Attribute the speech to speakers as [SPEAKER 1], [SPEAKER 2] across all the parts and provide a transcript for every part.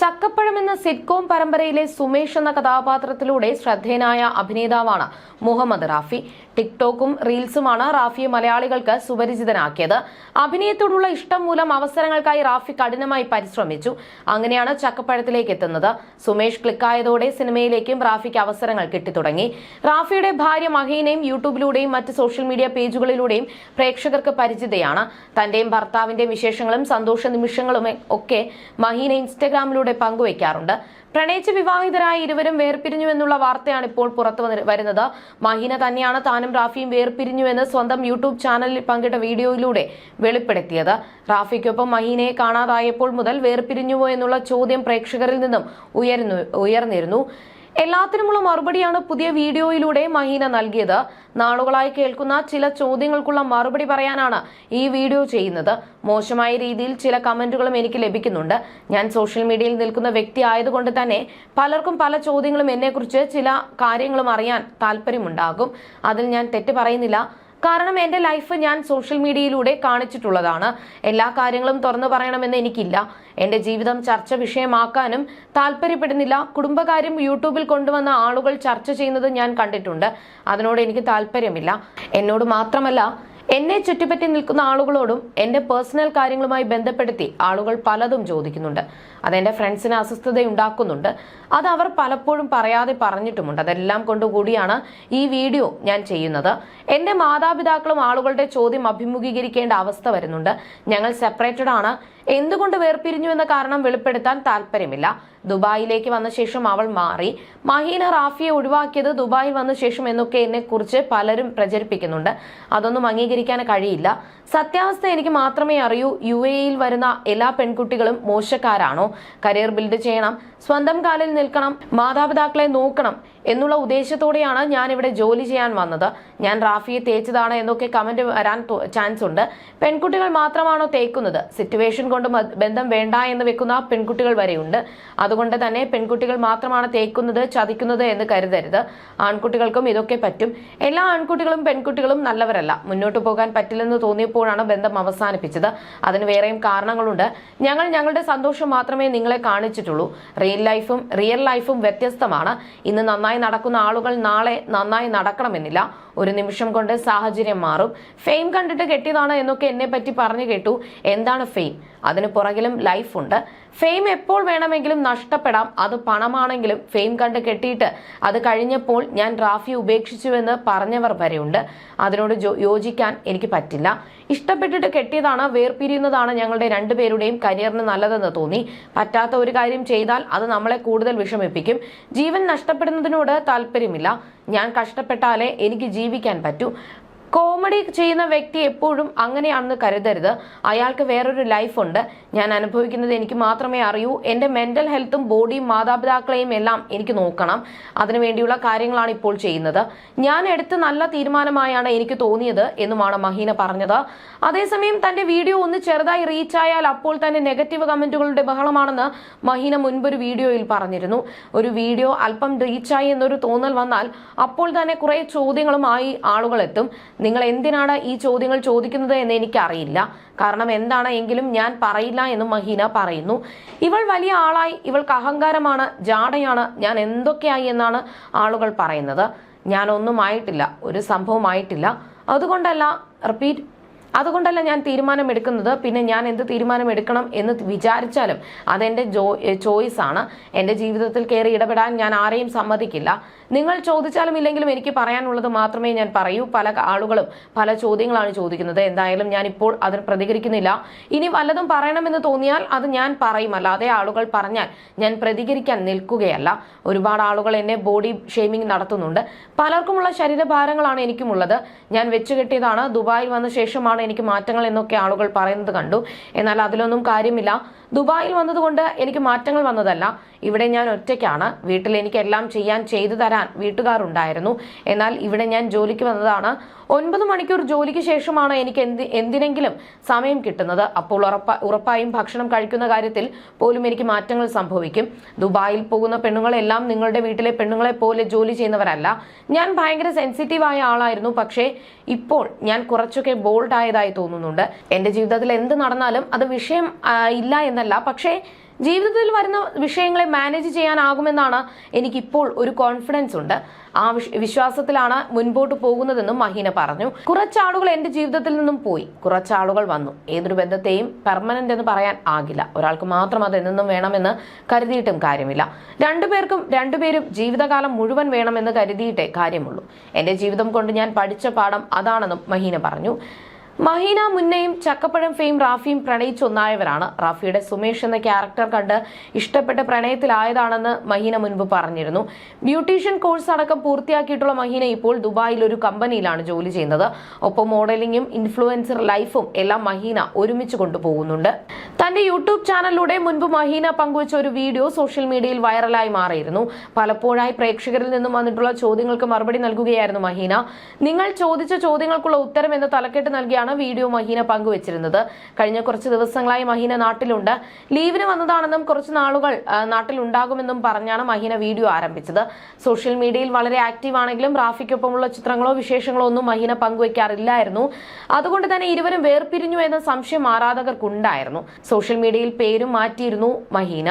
[SPEAKER 1] ചക്കപ്പഴം എന്ന സിറ്റ്കോം പരമ്പരയിലെ സുമേഷ് എന്ന കഥാപാത്രത്തിലൂടെ ശ്രദ്ധേയനായ അഭിനേതാവാണ് മുഹമ്മദ് റാഫി. ടിക്ടോക്കും റീൽസുമാണ് റാഫിയെ മലയാളികൾക്ക് സുപരിചിതനാക്കിയത്. അഭിനയത്തോടുള്ള ഇഷ്ടം മൂലം അവസരങ്ങൾക്കായി റാഫി കഠിനമായി പരിശ്രമിച്ചു. അങ്ങനെയാണ് ചക്കപ്പഴത്തിലേക്ക് എത്തുന്നത്. സുമേഷ് ക്ലിക്കായതോടെ സിനിമയിലേക്കും റാഫിക്ക് അവസരങ്ങൾ കിട്ടിത്തുടങ്ങി. റാഫിയുടെ ഭാര്യ മഹീനയും യൂട്യൂബിലൂടെയും മറ്റ് സോഷ്യൽ മീഡിയ പേജുകളിലൂടെയും പ്രേക്ഷകർക്ക് പരിചിതയാണ്. തന്റെയും ഭർത്താവിന്റെയും വിശേഷങ്ങളും സന്തോഷ നിമിഷങ്ങളും ഒക്കെ മഹീന ഇൻസ്റ്റഗ്രാമിലൂടെ പങ്കുവയ്ക്കാറുണ്ട്. പ്രണയിച്ച് വിവാഹിതരായ ഇരുവരും വേർപിരിഞ്ഞു എന്നുള്ള വാർത്തയാണ് ഇപ്പോൾ പുറത്തു വരുന്നത്. മഹീന തന്നെയാണ് താനും റാഫിയും വേർപിരിഞ്ഞുവെന്ന് സ്വന്തം യൂട്യൂബ് ചാനലിൽ പങ്കിട്ട വീഡിയോയിലൂടെ വെളിപ്പെടുത്തിയത്. റാഫിക്കൊപ്പം മഹീനയെ കാണാതായപ്പോൾ മുതൽ വേർപിരിഞ്ഞുവോ എന്നുള്ള ചോദ്യം പ്രേക്ഷകരിൽ നിന്നും ഉയർന്നു ഉയർന്നിരുന്നു. എല്ലാത്തിനുമുള്ള മറുപടിയാണ് പുതിയ വീഡിയോയിലൂടെ മഹീന നൽകിയത്. നാളുകളായി കേൾക്കുന്ന ചില ചോദ്യങ്ങൾക്കുള്ള മറുപടി പറയാനാണ് ഈ വീഡിയോ ചെയ്യുന്നത്. മോശമായ രീതിയിൽ ചില കമന്റുകളും എനിക്ക് ലഭിക്കുന്നുണ്ട്. ഞാൻ സോഷ്യൽ മീഡിയയിൽ നിൽക്കുന്ന വ്യക്തി ആയതുകൊണ്ട് തന്നെ പലർക്കും പല ചോദ്യങ്ങളും എന്നെക്കുറിച്ച് ചില കാര്യങ്ങളും അറിയാൻ താല്പര്യമുണ്ടാകും അതിൽ ഞാൻ തെറ്റ് പറയുന്നില്ല. കാരണം എന്റെ ലൈഫ് ഞാൻ സോഷ്യൽ മീഡിയയിലൂടെ കാണിച്ചിട്ടുള്ളതാണ്. എല്ലാ കാര്യങ്ങളും തുറന്നു പറയണമെന്ന് എനിക്കില്ല. എന്റെ ജീവിതം ചർച്ച വിഷയമാക്കാനും താല്പര്യപ്പെടുന്നില്ല. കുടുംബകാര്യം യൂട്യൂബിൽ കൊണ്ടുവന്ന ആളുകൾ ചർച്ച ചെയ്യുന്നത് ഞാൻ കണ്ടിട്ടുണ്ട്. അതിനോട് എനിക്ക് താല്പര്യമില്ല. എന്നോട് മാത്രമല്ല എന്നെ ചുറ്റിപ്പറ്റി നിൽക്കുന്ന ആളുകളോടും എന്റെ പേഴ്സണൽ കാര്യങ്ങളുമായി ബന്ധപ്പെടുത്തി ആളുകൾ പലതും ചോദിക്കുന്നുണ്ട്. അത് അതെന്റെ ഫ്രണ്ട്സിന് അസ്വസ്ഥത ഉണ്ടാക്കുന്നുണ്ട് അത് അവർ പലപ്പോഴും പറയാതെ പറഞ്ഞിട്ടുമുണ്ട്. അതെല്ലാം കൊണ്ടുകൂടിയാണ് ഈ വീഡിയോ ഞാൻ ചെയ്യുന്നത്. എന്റെ മാതാപിതാക്കളും ആളുകളുടെ ചോദ്യം അഭിമുഖീകരിക്കേണ്ട അവസ്ഥ വരുന്നുണ്ട്. ഞങ്ങൾ സെപ്പറേറ്റഡ് ആണ്. എന്തുകൊണ്ട് വേർപിരിഞ്ഞു എന്ന കാരണം വെളിപ്പെടുത്താൻ താല്പര്യമില്ല ദുബായിലേക്ക് വന്ന ശേഷം അവൾ മാറി. മഹീന റാഫിയെ ഒഴിവാക്കിയത് ദുബായിൽ വന്ന ശേഷം എന്നൊക്കെ എന്നെ കുറിച്ച് പലരും പ്രചരിപ്പിക്കുന്നുണ്ട്. അതൊന്നും അംഗീകരിക്കാൻ കഴിയില്ല. സത്യാവസ്ഥ എനിക്ക് മാത്രമേ അറിയൂ. യു എയിൽ വരുന്ന എല്ലാ പെൺകുട്ടികളും മോശക്കാരാണോ? കരിയർ ബിൽഡ് ചെയ്യണം. സ്വന്തം കാലിൽ നിൽക്കണം. മാതാപിതാക്കളെ നോക്കണം. എന്നുള്ള ഉദ്ദേശത്തോടെയാണ് ഞാൻ ഇവിടെ ജോലി ചെയ്യാൻ വന്നത്. ഞാൻ റാഫിയെ തേച്ചതാണ് എന്നൊക്കെ കമന്റ് വരാൻ ചാൻസ് ഉണ്ട്. പെൺകുട്ടികൾ മാത്രമാണോ തേക്കുന്നത്? സിറ്റുവേഷൻ കൊണ്ട് ബന്ധം വേണ്ട എന്ന് വെക്കുന്ന പെൺകുട്ടികൾ വരെയുണ്ട്. അതുകൊണ്ട് തന്നെ പെൺകുട്ടികൾ മാത്രമാണ് തേക്കുന്നത് ചതിക്കുന്നത് എന്ന് കരുതരുത്. ആൺകുട്ടികൾക്കും ഇതൊക്കെ പറ്റും. എല്ലാ ആൺകുട്ടികളും പെൺകുട്ടികളും നല്ലവരല്ല. മുന്നോട്ട് പോകാൻ പറ്റില്ലെന്ന് തോന്നിയപ്പോഴാണ് ബന്ധം അവസാനിപ്പിച്ചത്. അതിന് വേറെയും കാരണങ്ങളുണ്ട്. ഞങ്ങൾ ഞങ്ങളുടെ സന്തോഷം മാത്രമേ നിങ്ങളെ കാണിച്ചിട്ടുള്ളൂ. റിയൽ ലൈഫും റിയൽ ലൈഫും വ്യത്യസ്തമാണ്. ഇന്ന് നന്നായി നടക്കുന്ന ആളുകൾ നാളെ നന്നായി നടക്കണമെന്നില്ല. ഒരു നിമിഷം കൊണ്ട് സാഹചര്യം മാറും. ഫെയിം കണ്ടിട്ട് കെട്ടിയതാണ് എന്നൊക്കെ എന്നെ പറ്റി പറഞ്ഞു കേട്ടു. എന്താണ് ഫെയിം? അതിന് പുറകിലും ലൈഫ് ഉണ്ട്. ഫെയിം എപ്പോൾ വേണമെങ്കിലും നഷ്ടപ്പെടാം. അത് പണമാണെങ്കിലും ഫെയിം കണ്ട് കെട്ടിയിട്ട് അത് കഴിഞ്ഞപ്പോൾ ഞാൻ റാഫി ഉപേക്ഷിച്ചുവെന്ന് പറഞ്ഞവർ വരെയുണ്ട്. അതിനോട് യോജിക്കാൻ എനിക്ക് പറ്റില്ല. ഇഷ്ടപ്പെട്ടിട്ട് കെട്ടിയതാണ് വേർപിരിയുന്നതാണ് ഞങ്ങളുടെ രണ്ടുപേരുടെയും കരിയറിന് നല്ലതെന്ന് തോന്നി. പറ്റാത്ത ഒരു കാര്യം ചെയ്താൽ അത് നമ്മളെ കൂടുതൽ വിഷമിപ്പിക്കും. ജീവൻ നഷ്ടപ്പെടുന്നതിനോട് താല്പര്യമില്ല. ഞാൻ കഷ്ടപ്പെട്ടാലേ എനിക്ക് ജീവിക്കാൻ പറ്റൂ. കോമഡി ചെയ്യുന്ന വ്യക്തി എപ്പോഴും അങ്ങനെയാണെന്ന് കരുതരുത്. അയാൾക്ക് വേറൊരു ലൈഫ് ഉണ്ട്. ഞാൻ അനുഭവിക്കുന്നത് എനിക്ക് മാത്രമേ അറിയൂ. എന്റെ മെന്റൽ ഹെൽത്തും ബോഡിയും മാതാപിതാക്കളെയും എല്ലാം എനിക്ക് നോക്കണം. അതിനുവേണ്ടിയുള്ള കാര്യങ്ങളാണ് ഇപ്പോൾ ചെയ്യുന്നത്. ഞാൻ എടുത്ത നല്ല തീരുമാനമായാണ് എനിക്ക് തോന്നിയത് എന്നുമാണ് മഹീന പറഞ്ഞത്. അതേസമയം തന്റെ വീഡിയോ ഒന്ന് ചെറുതായി റീച്ച് ആയാൽ അപ്പോൾ തന്നെ നെഗറ്റീവ് കമന്റുകളുടെ ബഹളമാണെന്ന് മഹീന മുൻപൊരു വീഡിയോയിൽ പറഞ്ഞിരുന്നു. ഒരു വീഡിയോ അല്പം റീച്ചായി എന്നൊരു തോന്നൽ വന്നാൽ അപ്പോൾ തന്നെ കുറെ ചോദ്യങ്ങളുമായി ആളുകൾ എത്തും നിങ്ങൾ എന്തിനാണ് ഈ ചോദ്യങ്ങൾ ചോദിക്കുന്നത് എന്ന് എനിക്കറിയില്ല. കാരണം എന്താണ് എങ്കിലും ഞാൻ പറയില്ല എന്ന് മഹീന പറയുന്നു. ഇവൾ വലിയ ആളായി ഇവൾക്ക് അഹങ്കാരമാണ് ജാടയാണ് ഞാൻ എന്തൊക്കെയായി എന്നാണ് ആളുകൾ പറയുന്നത്. ഞാനൊന്നും ആയിട്ടില്ല ഒരു സംഭവമായിട്ടില്ല. അതുകൊണ്ടല്ല റിപ്പീറ്റ് അതുകൊണ്ടല്ല ഞാൻ തീരുമാനം എടുക്കുന്നത് പിന്നെ ഞാൻ എന്ത് തീരുമാനം എടുക്കണം എന്ന് വിചാരിച്ചാലും അതെന്റെ ജോ ചോയ്സ് ആണ് എന്റെ ജീവിതത്തിൽ കയറി ഇടപെടാൻ ഞാൻ ആരെയും സമ്മതിക്കില്ല. നിങ്ങൾ ചോദിച്ചാലും ഇല്ലെങ്കിലും എനിക്ക് പറയാനുള്ളത് മാത്രമേ ഞാൻ പറയൂ. പല ആളുകളും പല ചോദ്യങ്ങളാണ് ചോദിക്കുന്നത്. എന്തായാലും ഞാൻ ഇപ്പോൾ അതിന് പ്രതികരിക്കുന്നില്ല. ഇനി വല്ലതും പറയണമെന്ന് തോന്നിയാൽ അത് ഞാൻ പറയും. അല്ലാതെ ആളുകൾ പറഞ്ഞാൽ ഞാൻ പ്രതികരിക്കാൻ നിൽക്കുകയല്ല. ഒരുപാട് ആളുകൾ എന്നെ ബോഡി ഷെയ്മിങ് നടത്തുന്നുണ്ട്. പലർക്കുമുള്ള ശരീരഭാരങ്ങളാണ് എനിക്കുമുള്ളത്. ഞാൻ വെച്ചുകെട്ടിയതാണ്. ദുബായിൽ വന്ന ശേഷമാണ് എനിക്ക് മാറ്റങ്ങൾ എന്നൊക്കെ ആളുകൾ പറയുന്നത് കണ്ടു. എന്നാൽ അതിലൊന്നും കാര്യമില്ല. ദുബായിൽ വന്നതുകൊണ്ട് എനിക്ക് മാറ്റങ്ങൾ വന്നതല്ല. ഇവിടെ ഞാൻ ഒറ്റയ്ക്കാണ്. വീട്ടിൽ എനിക്ക് എല്ലാം ചെയ്യാൻ ചെയ്തു തരാൻ വീട്ടുകാരുണ്ടായിരുന്നു. എന്നാൽ ഇവിടെ ഞാൻ ജോലിക്ക് വന്നതാണ്. ഒൻപത് മണിക്കൂർ ജോലിക്ക് ശേഷമാണ് എനിക്ക് എന്ത് എന്തിനെങ്കിലും സമയം കിട്ടുന്നത്. അപ്പോൾ ഉറപ്പ ഉറപ്പായും ഭക്ഷണം കഴിക്കുന്ന കാര്യത്തിൽ പോലും എനിക്ക് മാറ്റങ്ങൾ സംഭവിക്കും. ദുബായിൽ പോകുന്ന പെണ്ണുങ്ങളെല്ലാം നിങ്ങളുടെ വീട്ടിലെ പെണ്ണുങ്ങളെ പോലെ ജോലി ചെയ്യുന്നവരല്ല. ഞാൻ ഭയങ്കര സെൻസിറ്റീവായ ആളായിരുന്നു. പക്ഷേ ഇപ്പോൾ ഞാൻ കുറച്ചൊക്കെ ബോൾഡ് ആയതായി തോന്നുന്നുണ്ട്. എന്റെ ജീവിതത്തിൽ എന്ത് നടന്നാലും അത് വിഷയം ഇല്ല എന്നല്ല. പക്ഷേ ജീവിതത്തിൽ വരുന്ന വിഷയങ്ങളെ മാനേജ് ചെയ്യാനാകുമെന്നാണ് എനിക്കിപ്പോൾ ഒരു കോൺഫിഡൻസ് ഉണ്ട്. ആ വിശ്- വിശ്വാസത്തിലാണ് മുൻപോട്ട് പോകുന്നതെന്നും മഹീന പറഞ്ഞു. കുറച്ചാളുകൾ എന്റെ ജീവിതത്തിൽ നിന്നും പോയി. കുറച്ചാളുകൾ വന്നു. ഏതൊരു ബന്ധത്തെയും പെർമനന്റ് എന്ന് പറയാൻ ആകില്ല. ഒരാൾക്ക് മാത്രം അത് എന്നും വേണമെന്ന് കരുതിയിട്ടും കാര്യമില്ല. രണ്ടുപേർക്കും രണ്ടുപേരും ജീവിതകാലം മുഴുവൻ വേണമെന്ന് കരുതിയിട്ടേ കാര്യമുള്ളൂ. എന്റെ ജീവിതം കൊണ്ട് ഞാൻ പഠിച്ച പാഠം അതാണെന്നും മഹീന പറഞ്ഞു. മഹീന മുന്നയും ചക്കപ്പഴം ഫെയിം റാഫിയും പ്രണയിച്ചൊന്നായവരാണ്. റാഫിയുടെ സുമേഷ് എന്ന ക്യാരക്ടർ കണ്ട് ഇഷ്ടപ്പെട്ട പ്രണയത്തിലായതാണെന്ന് മഹീന മുൻപ് പറഞ്ഞിരുന്നു. ബ്യൂട്ടീഷ്യൻ കോഴ്സ് അടക്കം പൂർത്തിയാക്കിയിട്ടുള്ള മഹീന ഇപ്പോൾ ദുബായിൽ ഒരു കമ്പനിയിലാണ് ജോലി ചെയ്യുന്നത്. ഒപ്പം മോഡലിംഗും ഇൻഫ്ലുവൻസർ ലൈഫും എല്ലാം മഹീന ഒരുമിച്ച് കൊണ്ടുപോകുന്നുണ്ട്. തന്റെ യൂട്യൂബ് ചാനലിലൂടെ മുൻപ് മഹീന പങ്കുവച്ച ഒരു വീഡിയോ സോഷ്യൽ മീഡിയയിൽ വൈറലായി മാറിയിരുന്നു. പലപ്പോഴായി പ്രേക്ഷകരിൽ നിന്നും വന്നിട്ടുള്ള ചോദ്യങ്ങൾക്ക് മറുപടി നൽകുകയായിരുന്നു മഹീന. നിങ്ങൾ ചോദിച്ച ചോദ്യങ്ങൾക്കുള്ള ഉത്തരം എന്ന തലക്കെട്ട് നൽകിയാണ് വീഡിയോ മഹീന പങ്കുവച്ചിരുന്നത്. കഴിഞ്ഞ കുറച്ച് ദിവസങ്ങളായി മഹീന നാട്ടിലുണ്ട്. ലീവിന് വന്നതാണെന്നും കുറച്ച് നാളുകൾ നാട്ടിലുണ്ടാകുമെന്നും പറഞ്ഞാണ് മഹീന വീഡിയോ ആരംഭിച്ചത്. സോഷ്യൽ മീഡിയയിൽ വളരെ ആക്റ്റീവ് ആണെങ്കിലും റാഫിക്കൊപ്പമുള്ള ചിത്രങ്ങളോ വിശേഷങ്ങളോ ഒന്നും മഹീന പങ്കുവയ്ക്കാറില്ലായിരുന്നു അതുകൊണ്ട് തന്നെ ഇരുവരും വേർപിരിഞ്ഞു എന്ന സംശയം ആരാധകർക്കുണ്ടായിരുന്നു. സോഷ്യൽ മീഡിയയിൽ പേരും മാറ്റിയിരുന്നു മഹീന.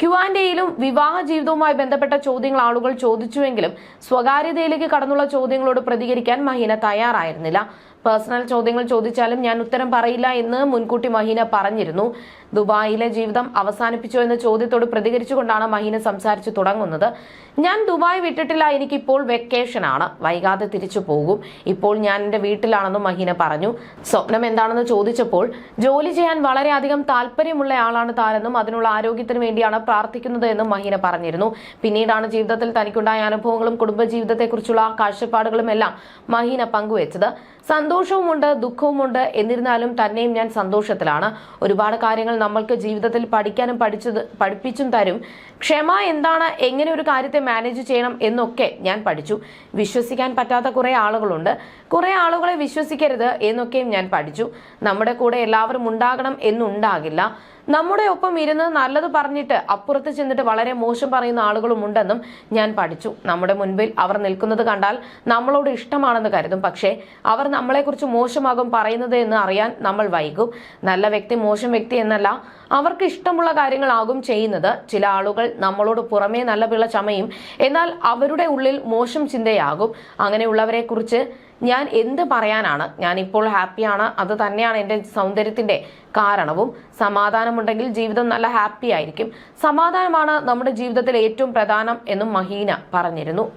[SPEAKER 1] ക്യു ആൻഡ് എയിലും വിവാഹ ജീവിതവുമായി ബന്ധപ്പെട്ട ചോദ്യങ്ങൾ ആളുകൾ ചോദിച്ചുവെങ്കിലും സ്വകാര്യതയിലേക്ക് കടന്നുള്ള ചോദ്യങ്ങളോട് പ്രതികരിക്കാൻ മഹീന തയ്യാറായിരുന്നില്ല. പേഴ്സണൽ ചോദ്യങ്ങൾ ചോദിച്ചാലും ഞാൻ ഉത്തരം പറയില്ല എന്ന് മുൻകൂട്ടി മഹീന പറഞ്ഞിരുന്നു. ദുബായിലെ ജീവിതം അവസാനിപ്പിച്ചോ എന്ന ചോദ്യത്തോട് പ്രതികരിച്ചുകൊണ്ടാണ് മഹീന സംസാരിച്ചു തുടങ്ങുന്നത്. ഞാൻ ദുബായ് വിട്ടിട്ടില്ല എനിക്കിപ്പോൾ വെക്കേഷൻ ആണ്. വൈകാതെ തിരിച്ചു പോകും. ഇപ്പോൾ ഞാൻ എന്റെ വീട്ടിലാണെന്നും മഹീന പറഞ്ഞു. സ്വപ്നം എന്താണെന്ന് ചോദിച്ചപ്പോൾ ജോലി ചെയ്യാൻ വളരെയധികം താല്പര്യമുള്ള ആളാണ് താനെന്നും അതിനുള്ള ആരോഗ്യത്തിന് വേണ്ടിയാണ് പ്രാർത്ഥിക്കുന്നത് എന്നും മഹീന പറഞ്ഞിരുന്നു. പിന്നീടാണ് ജീവിതത്തിൽ തനിക്കുണ്ടായ അനുഭവങ്ങളും കുടുംബജീവിതത്തെക്കുറിച്ചുള്ള കാഴ്ചപ്പാടുകളും എല്ലാം മഹീന പങ്കുവച്ചത്. സന്തോഷവുമുണ്ട് ദുഃഖവുമുണ്ട്. എന്നിരുന്നാലും തന്നെയും ഞാൻ സന്തോഷത്തിലാണ്. ഒരുപാട് കാര്യങ്ങൾ നമ്മൾക്ക് ജീവിതത്തിൽ പഠിക്കാനും പഠിച്ചത് പഠിപ്പിച്ചും തരും. ക്ഷമ എന്താണ്? എങ്ങനെ ഒരു കാര്യത്തെ മാനേജ് ചെയ്യണം എന്നൊക്കെ ഞാൻ പഠിച്ചു. വിശ്വസിക്കാൻ പറ്റാത്ത കുറേ ആളുകളുണ്ട്. കുറേ ആളുകളെ വിശ്വസിക്കരുത് എന്നൊക്കെയും ഞാൻ പഠിച്ചു. നമ്മുടെ കൂടെ എല്ലാവരും ഉണ്ടാകണം എന്നുണ്ടാകില്ല. നമ്മുടെ ഒപ്പം ഇരുന്ന് നല്ലത് പറഞ്ഞിട്ട് അപ്പുറത്ത് ചെന്നിട്ട് വളരെ മോശം പറയുന്ന ആളുകളും ഉണ്ടെന്നും ഞാൻ പഠിച്ചു. നമ്മുടെ മുൻപിൽ അവർ നിൽക്കുന്നത് കണ്ടാൽ നമ്മളോട് ഇഷ്ടമാണെന്ന് കരുതും. പക്ഷേ അവർ നമ്മളെക്കുറിച്ച് മോശമാകും പറയുന്നത് എന്ന് അറിയാൻ നമ്മൾ വൈകും. നല്ല വ്യക്തി മോശം വ്യക്തി എന്നല്ല അവർക്ക് ഇഷ്ടമുള്ള കാര്യങ്ങളാകും ചെയ്യുന്നത്. ചില ആളുകൾ നമ്മളോട് പുറമേ നല്ല പിള്ള ചമയും എന്നാൽ അവരുടെ ഉള്ളിൽ മോശം ചിന്തയാകും. അങ്ങനെയുള്ളവരെ കുറിച്ച് ഞാൻ എന്ത് പറയാനാണ്? ഞാൻ ഇപ്പോൾ ഹാപ്പിയാണ്. അത് തന്നെയാണ് എന്റെ സൗന്ദര്യത്തിന്റെ കാരണവും. സമാധാനമുണ്ടെങ്കിൽ ജീവിതം നല്ല ഹാപ്പി ആയിരിക്കും. സമാധാനമാണ് നമ്മുടെ ജീവിതത്തിൽ ഏറ്റവും പ്രധാനം എന്നും മഹീന പറഞ്ഞിരുന്നു.